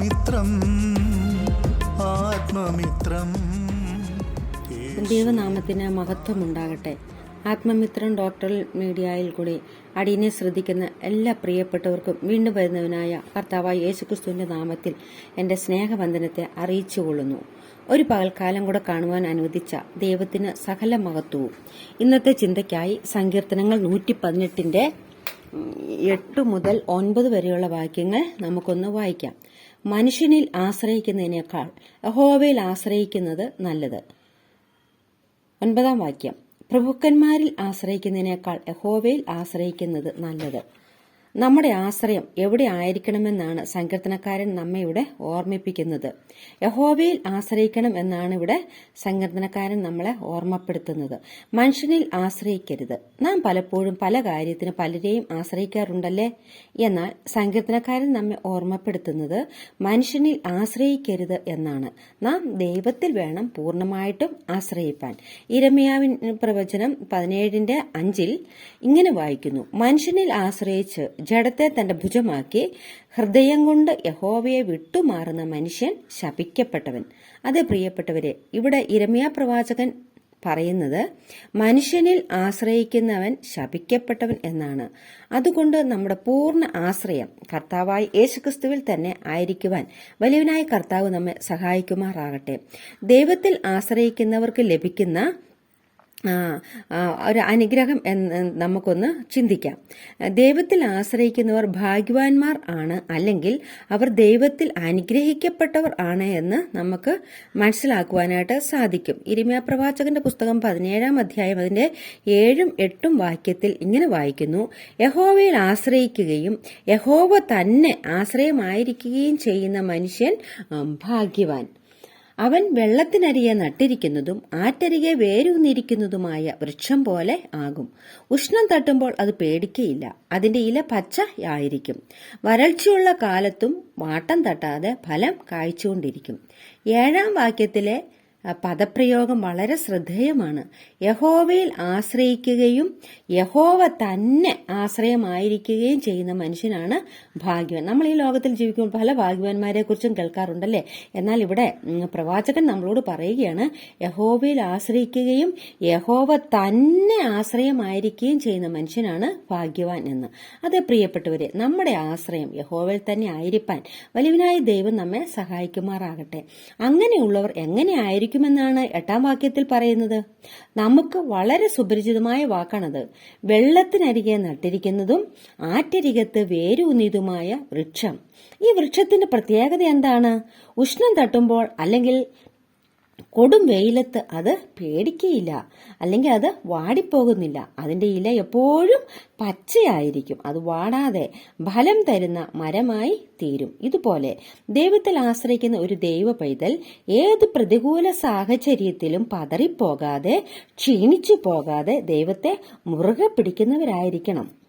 ആത്മമിത്രം ആത്മമിത്രം. ദൈവനാമത്തിന് മഹത്വമുണ്ടാകട്ടെ. ആത്മമിത്രം ഡോക്ടർ മീഡിയയിൽ കൂടി അടിയനെ ശ്രദ്ധിക്കുന്ന എല്ലാ പ്രിയപ്പെട്ടവർക്കും വീണ്ടും വരുന്നവനായ കർത്താവായ യേശുക്രിസ്തുവിന്റെ നാമത്തിൽ എന്റെ സ്നേഹവന്ദനത്തെ അറിയിച്ചുകൊള്ളുന്നു. ഒരു പകൽക്കാലം കൂടെ കാണുവാൻ അനുവദിച്ച ദൈവത്തിന് സകല മഹത്വവും. ഇന്നത്തെ ചിന്തയ്ക്കായി സങ്കീർത്തനങ്ങൾ നൂറ്റി പതിനെട്ടിന്റെ എട്ട് മുതൽ ഒൻപത് വരെയുള്ള വാക്യങ്ങൾ നമുക്കൊന്ന് വായിക്കാം. മനുഷ്യനിൽ ആശ്രയിക്കുന്നതിനേക്കാൾ യഹോവയിൽ ആശ്രയിക്കുന്നത് നല്ലത്. ഒൻപതാം വാക്യം. പ്രഭുക്കന്മാരിൽ ആശ്രയിക്കുന്നതിനേക്കാൾ യഹോവയിൽ ആശ്രയിക്കുന്നത് നല്ലത്. നമ്മുടെ ആശ്രയം എവിടെ ആയിരിക്കണമെന്നാണ് സങ്കീർത്തനക്കാരൻ നമ്മെ ഇവിടെ ഓർമ്മിപ്പിക്കുന്നത്. യഹോവയിൽ ആശ്രയിക്കണം എന്നാണ് ഇവിടെ സങ്കീർത്തനക്കാരൻ നമ്മളെ ഓർമ്മപ്പെടുത്തുന്നത്. മനുഷ്യനിൽ ആശ്രയിക്കരുത്. നാം പലപ്പോഴും പല കാര്യത്തിന് പലരെയും ആശ്രയിക്കാറുണ്ടല്ലേ? എന്നാൽ സങ്കീർത്തനക്കാരൻ നമ്മെ ഓർമ്മപ്പെടുത്തുന്നത് മനുഷ്യനിൽ ആശ്രയിക്കരുത് എന്നാണ്. നാം ദൈവത്തിൽ വേണം പൂർണമായിട്ടും ആശ്രയിപ്പാൻ. ഇരമയാവിൻ പ്രവചനം പതിനേഴിന്റെ അഞ്ചിൽ ഇങ്ങനെ വായിക്കുന്നു. മനുഷ്യനിൽ ആശ്രയിച്ച് ജഡത്തെ തന്റെ ഭുജമാക്കി ഹൃദയം കൊണ്ട് യഹോവയെ വിട്ടുമാറുന്ന മനുഷ്യൻ ശപിക്കപ്പെട്ടവൻ. അത് പ്രിയപ്പെട്ടവരെ ഇവിടെ ഇരമ്യ പ്രവാചകൻ പറയുന്നത് മനുഷ്യനിൽ ആശ്രയിക്കുന്നവൻ ശപിക്കപ്പെട്ടവൻ എന്നാണ്. അതുകൊണ്ട് നമ്മുടെ പൂർണ ആശ്രയം കർത്താവായ യേശുക്രിസ്തുവിൽ തന്നെ ആയിരിക്കുവാൻ വലിയവനായ കർത്താവ് നമ്മെ സഹായിക്കുമാറാകട്ടെ. ദൈവത്തിൽ ആശ്രയിക്കുന്നവർക്ക് ലഭിക്കുന്ന ഒരു അനുഗ്രഹം എന്ന് നമുക്കൊന്ന് ചിന്തിക്കാം. ദൈവത്തിൽ ആശ്രയിക്കുന്നവർ ഭാഗ്യവാന്മാർ ആണ് അല്ലെങ്കിൽ അവർ ദൈവത്തിൽ അനുഗ്രഹിക്കപ്പെട്ടവർ ആണ് എന്ന് നമുക്ക് മനസ്സിലാക്കുവാനായിട്ട് സാധിക്കും. ഇരിമ്യ പ്രവാചകന്റെ പുസ്തകം പതിനേഴാം അധ്യായം അതിന്റെ ഏഴും എട്ടും വാക്യത്തിൽ ഇങ്ങനെ വായിക്കുന്നു. യഹോവയിൽ ആശ്രയിക്കുകയും യഹോവ തന്നെ ആശ്രയമായിരിക്കുകയും ചെയ്യുന്ന മനുഷ്യൻ ഭാഗ്യവാൻ. അവൻ വെള്ളത്തിനരികെ നട്ടിരിക്കുന്നതും ആറ്റരികെ വേരൂന്നിരിക്കുന്നതുമായ വൃക്ഷം പോലെ ആകും. ഉഷ്ണം തട്ടുമ്പോൾ അത് പേടിക്കയില്ല. അതിന്റെ ഇല പച്ച ആയിരിക്കും വരൾച്ചയുള്ള കാലത്തും വാട്ടം തട്ടാതെ ഫലം കായ്ച്ചുകൊണ്ടിരിക്കും. ഏഴാം വാക്യത്തിലെ പദപ്രയോഗം വളരെ ശ്രദ്ധേയമാണ്. യഹോവയിൽ ആശ്രയിക്കുകയും യഹോവ തന്നെ ആശ്രയമായിരിക്കുകയും ചെയ്യുന്ന മനുഷ്യനാണ് ഭാഗ്യവാൻ. നമ്മൾ ഈ ലോകത്തിൽ ജീവിക്കുമ്പോൾ പല ഭാഗ്യവാന്മാരെ കുറിച്ചും കേൾക്കാറുണ്ടല്ലേ? എന്നാൽ ഇവിടെ പ്രവാചകൻ നമ്മളോട് പറയുകയാണ് യഹോവയിൽ ആശ്രയിക്കുകയും യഹോവ തന്നെ ആശ്രയമായിരിക്കുകയും ചെയ്യുന്ന മനുഷ്യനാണ് ഭാഗ്യവാൻ എന്ന്. അതെ പ്രിയപ്പെട്ടവരെ നമ്മുടെ ആശ്രയം യഹോവയിൽ തന്നെ ആയിരിക്കാൻ വലിയവനായ ദൈവം നമ്മെ സഹായിക്കുമാറാകട്ടെ. അങ്ങനെയുള്ളവർ എങ്ങനെ ആയിരിക്കുമെന്നാണ് എട്ടാം വാക്യത്തിൽ പറയുന്നത്. നമുക്ക് വളരെ സുപരിചിതമായ വാക്കാണത്. വെള്ളത്തിനരികെ നട്ടിരിക്കുന്നതും ആറ്റരികത്ത് വേരൂന്നിയതുമായ വൃക്ഷം. ഈ വൃക്ഷത്തിന്റെ പ്രത്യേകത എന്താണ്? ഉഷ്ണം തട്ടുമ്പോൾ അല്ലെങ്കിൽ കൊടും വെയിലത്ത് അത് പേടിക്കയില്ല. അല്ലെങ്കിൽ അത് വാടിപ്പോകുന്നില്ല. അതിന്റെ ഇല എപ്പോഴും പച്ചയായിരിക്കും. അത് വാടാതെ ഫലം തരുന്ന മരമായി തീരും. ഇതുപോലെ ദൈവത്തിൽ ആശ്രയിക്കുന്ന ഒരു ദൈവ പൈതൽ ഏത് പ്രതികൂല സാഹചര്യത്തിലും പതറിപ്പോകാതെ ക്ഷീണിച്ചു പോകാതെ ദൈവത്തെ മുറുകെ പിടിക്കുന്നവരായിരിക്കണം.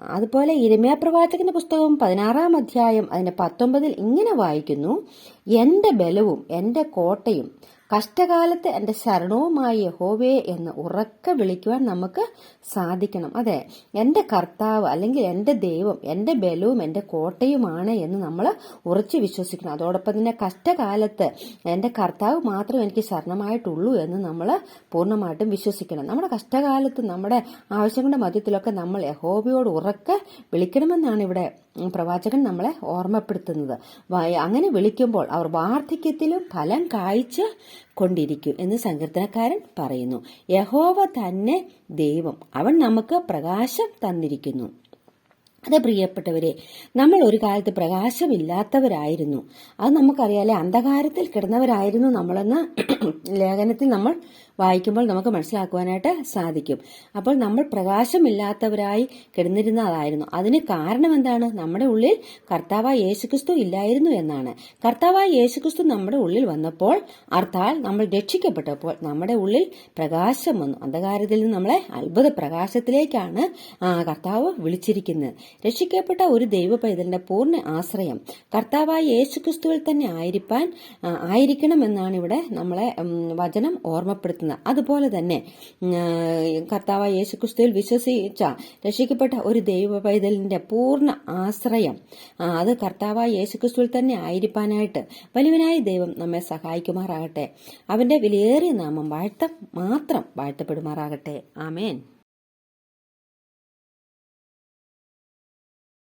അതുപോലെ ഇരമ്യ പ്രവാചകന്റെ പുസ്തകം പതിനാറാം അധ്യായം അതിന്റെ പത്തൊമ്പതിൽ ഇങ്ങനെ വായിക്കുന്നു. എന്റെ ബലവും എന്റെ കോട്ടയും കഷ്ടകാലത്ത് എന്റെ ശരണവുമായ യഹോവേ എന്ന് ഉറക്കെ വിളിക്കുവാൻ നമുക്ക് സാധിക്കണം. അതെ എന്റെ കർത്താവ് അല്ലെങ്കിൽ എന്റെ ദൈവം എന്റെ ബലവും എന്റെ കോട്ടയുമാണ് എന്ന് നമ്മൾ ഉറച്ചു വിശ്വസിക്കണം. അതോടൊപ്പം തന്നെ കഷ്ടകാലത്ത് എന്റെ കർത്താവ് മാത്രം എനിക്ക് ശരണമായിട്ടുള്ളൂ എന്ന് നമ്മൾ പൂർണമായിട്ടും വിശ്വസിക്കണം. നമ്മുടെ കഷ്ടകാലത്ത് നമ്മുടെ ആവശ്യങ്ങളുടെ മധ്യത്തിലൊക്കെ നമ്മൾ യഹോവയോട് ഉറക്കെ വിളിക്കണമെന്നാണ് ഇവിടെ പ്രവാചകൻ നമ്മളെ ഓർമ്മപ്പെടുത്തുന്നത്. അങ്ങനെ വിളിക്കുമ്പോൾ അവർ വാർദ്ധക്യത്തിലും ഫലം കായ്ച്ച് കൊണ്ടിരിക്കും എന്ന് സങ്കീർത്തനക്കാരൻ പറയുന്നു. യഹോവ തന്നെ ദൈവം. അവൻ നമുക്ക് പ്രകാശം തന്നിരിക്കുന്നു. അതെ പ്രിയപ്പെട്ടവരെ നമ്മൾ ഒരു കാലത്ത് പ്രകാശമില്ലാത്തവരായിരുന്നു. അത് നമുക്കറിയാലേ അന്ധകാരത്തിൽ കിടന്നവരായിരുന്നു നമ്മളെന്ന് ലേഖനത്തിൽ നമ്മൾ വായിക്കുമ്പോൾ നമുക്ക് മനസ്സിലാക്കുവാനായിട്ട് സാധിക്കും. അപ്പോൾ നമ്മൾ പ്രകാശമില്ലാത്തവരായി കിടന്നിരുന്നതായിരുന്നു അതിന് കാരണം എന്താണ്? നമ്മുടെ ഉള്ളിൽ കർത്താവായ യേശുക്രിസ്തു ഇല്ലായിരുന്നു എന്നാണ്. കർത്താവായ യേശുക്രിസ്തു നമ്മുടെ ഉള്ളിൽ വന്നപ്പോൾ അർത്ഥാൽ നമ്മൾ രക്ഷിക്കപ്പെട്ടപ്പോൾ നമ്മുടെ ഉള്ളിൽ പ്രകാശം വന്നു. അന്ധകാരത്തിൽ നിന്ന് നമ്മളെ അത്ഭുത പ്രകാശത്തിലേക്കാണ് കർത്താവ് വിളിച്ചിരിക്കുന്നത്. രക്ഷിക്കപ്പെട്ട ഒരു ദൈവ പൈതലിന്റെ പൂർണ ആശ്രയം കർത്താവായ യേശുക്രിസ്തുവിൽ തന്നെ ആയിരിക്കാൻ ആയിരിക്കണം എന്നാണ് ഇവിടെ നമ്മളെ വചനം ഓർമ്മപ്പെടുത്തുന്നത്. നടത്തുന്നത് അതുപോലെ തന്നെ കർത്താവ് യേശുക്രിസ്തുവിൽ വിശ്വസിച്ച രക്ഷിക്കപ്പെട്ട ഒരു ദൈവ പൈതലിന്റെ പൂർണ ആശ്രയം അത് കർത്താവായ യേശുക്രിസ്തുവിൽ തന്നെ ആയിരിക്കാനായിട്ട് വലിയവനായ ദൈവം നമ്മെ സഹായിക്കുമാറാകട്ടെ. അവന്റെ വിലയേറിയ നാമം വാഴ്ത്ത മാത്രം വാഴ്ത്തപ്പെടുമാറാകട്ടെ. ആമേൻ.